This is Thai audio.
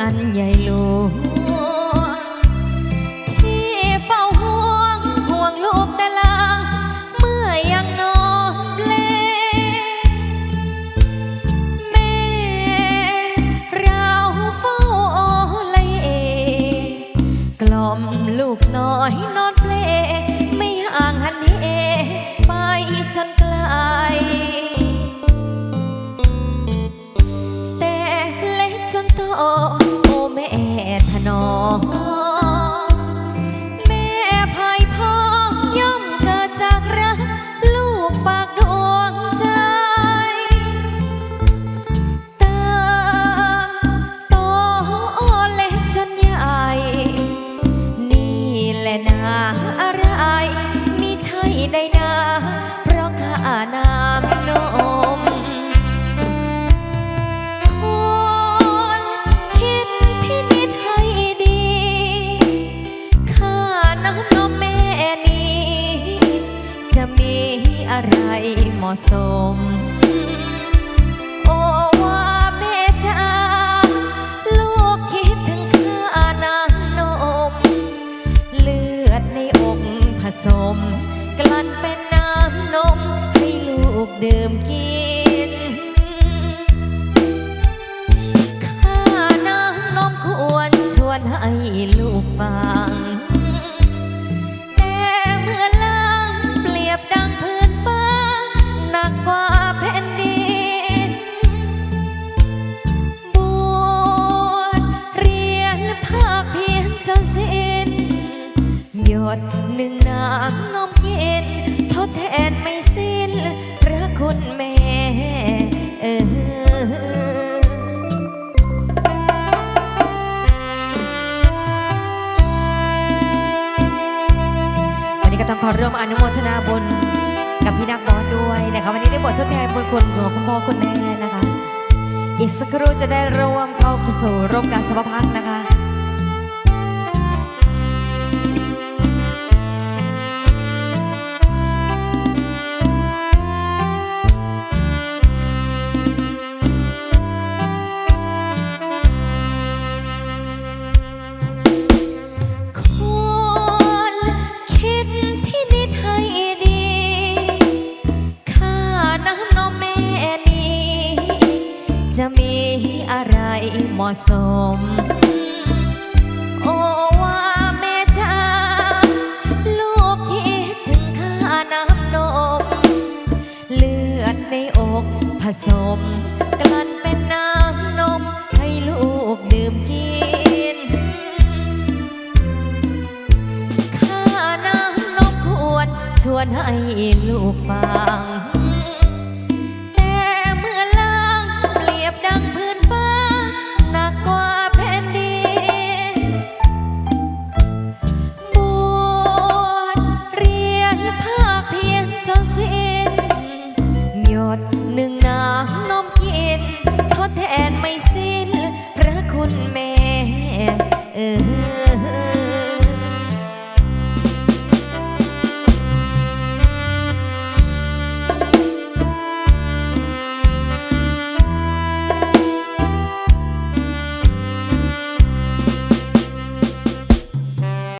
อันใหญ่หลวง ได้นาเพราะข้าน้ำนมควรคิดพินิจให้ดีข้าน้ำนมแม่นี้ จะมีอะไรเหมาะสม โอว่าแม่จ้าลูกคิดถึงข้าน้ำนม เลือดในอกผสม กลั่นเป็นน้ำนมให้ลูกดื่มกิน ข้าน้ำนมควรชวนให้ลูกฟัง ดหนึ่งน้ำนมเย็นทดแทนไม่สิ้นพระคุณแม่เออวันนี้ก็ต้องขอร่วมอนุโมทนาบุญกับพี่นักบอสด้วยนะคะวันนี้ได้บททดแทนบุญคุณของคุณพ่อคุณแม่นะคะ อีกสักครู่จะได้ร่วมเข้าสู่ร่วมการสมพันธ์นะคะ อะไรเหมาะสม โอ้ว่าแม่จ้าลูกคิดถึงข้าน้ำนม เลือดในอกผสม กลั่นเป็นน้ำนม ให้ลูกดื่มกิน ข้าน้ำนมขวดชวนให้ลูกฟัง